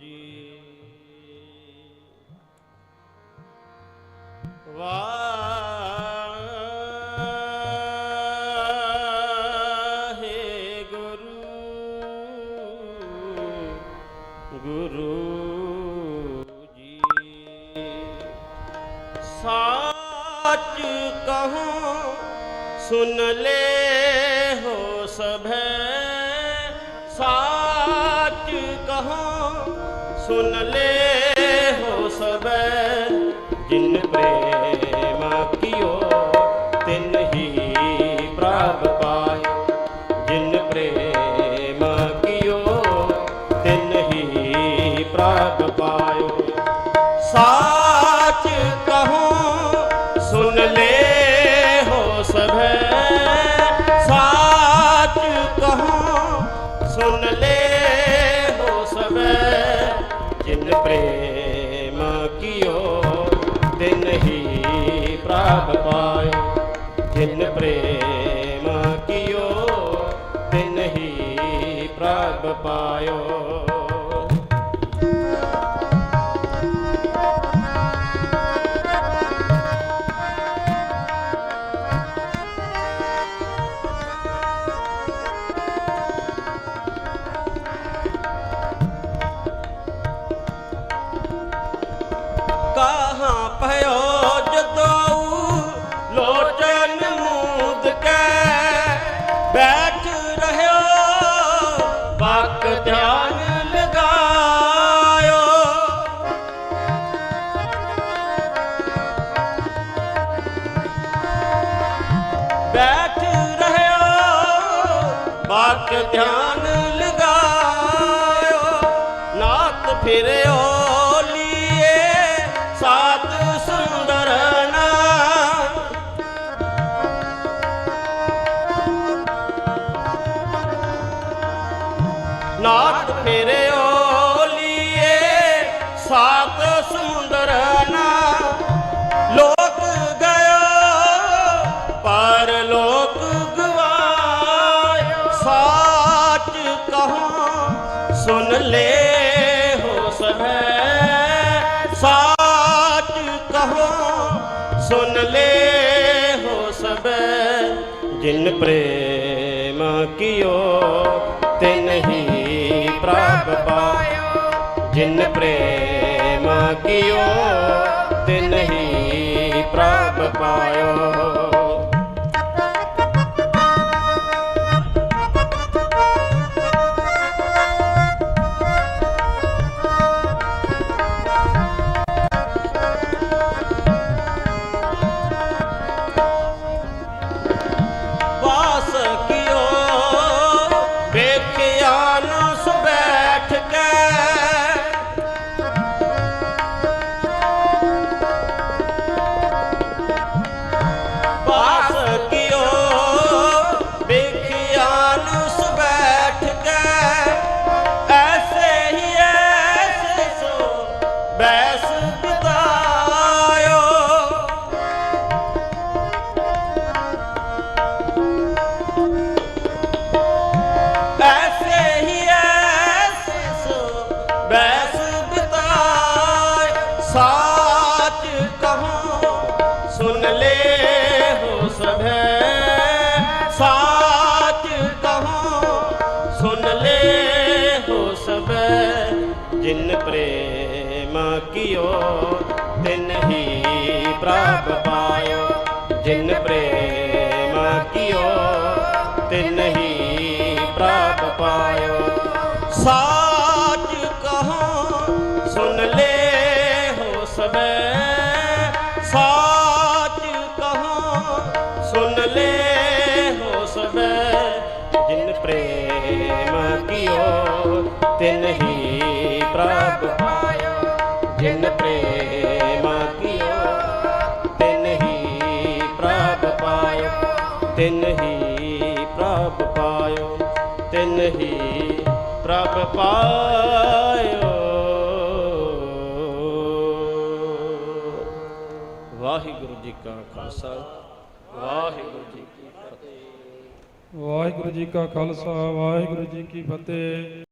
ਜੀ। ਵਾਹਿਗੁਰੂ ਗੁਰੂ ਜੀ। ਸਾਚ ਕਹੂੰ ਸੁਨ ਲੈ ਹੋ ਸਭੈ। ਸਾਚ ਸੁਨ ਲੈ ਹੋ ਸਭੈ, ਜਿਨ ਪ੍ਰੇਮ ਕੀਓ, ਤਿਨ ਹੀ ਪ੍ਰਭ ਪਾਇ ਜਿਨ ਪ੍ਰੇਮ ਕੀਓ, ਤਿਨ ਹੀ ਪ੍ਰਭ ਪਾਇਓ ਸਾਚ ਪ੍ਰਭ ਪਾਇਓ ਜਿਨ ਪ੍ਰੇਮ ਕੀਓ ਤਿਨ ਹੀ ਪ੍ਰਭ ਪਾਇਓ। ਕਹਾਂ ਰਹਿਓ ਬਕ ਧਿਆਨ ਲਗਾਇਓ। ਬੈਠ ਰਹਿਓ ਬਕ ਧਿਆਨ ਲਗਾਇਓ। ਨਾਤ ਫਿਰਿਓ ਸੁਨ ਲੈ ਹੋ ਸਭੈ ਸਾਚ ਕਹੂੰ ਸੁਨ ਲੈ ਹੋ ਸਭੈ ਜਿਨ ਪ੍ਰੇਮ ਕੀਓ ਤਿਨ ਹੀ ਪ੍ਰਭ ਪਾਇਓ। ਜਿਨ ਪ੍ਰੇਮ ਕੀਓ ਤਿਨ ਹੀ ਪ੍ਰਭ ਪਾਇਓ। ਕੀਓ, ਤਿਨ ਹੀ ਪ੍ਰਭ ਪਾਇਓ। ਜਿਨ ਪ੍ਰੇਮ ਕੀਓ, ਤਿਨ ਹੀ ਪ੍ਰਭ ਪਾਇਓ। ਸਾਚ ਕਹੂੰ, ਸੁਨ ਲੈ ਹੋ ਸਭੈ। ਸਾਚ ਕਹੂੰ, ਸੁਨ ਲੈ ਹੋ ਸਭੈ। ਜਿਨ ਪ੍ਰੇਮ ਕੀਓ, ਤਿਨ ਹੀ ਜਿਨ ਪ੍ਰੇਮ ਕੀਓ, ਤਿਨ ਹੀ ਪ੍ਰਭ ਪਾਇਓ। ਤਿਨ ਹੀ ਪ੍ਰਭ ਪਾਇਓ, ਤਿਨ ਹੀ ਪ੍ਰਭ ਪਾਇਓ। ਵਾਹਿਗੁਰੂ ਜੀ ਕਾ ਖਾਲਸਾ, ਵਾਹਿਗੁਰੂ ਜੀ ਕੀ ਫਤਿਹ। ਵਾਹਿਗੁਰੂ ਜੀ ਕਾ ਖਾਲਸਾ, ਵਾਹਿਗੁਰੂ ਜੀ ਕੀ ਫਤਿਹ।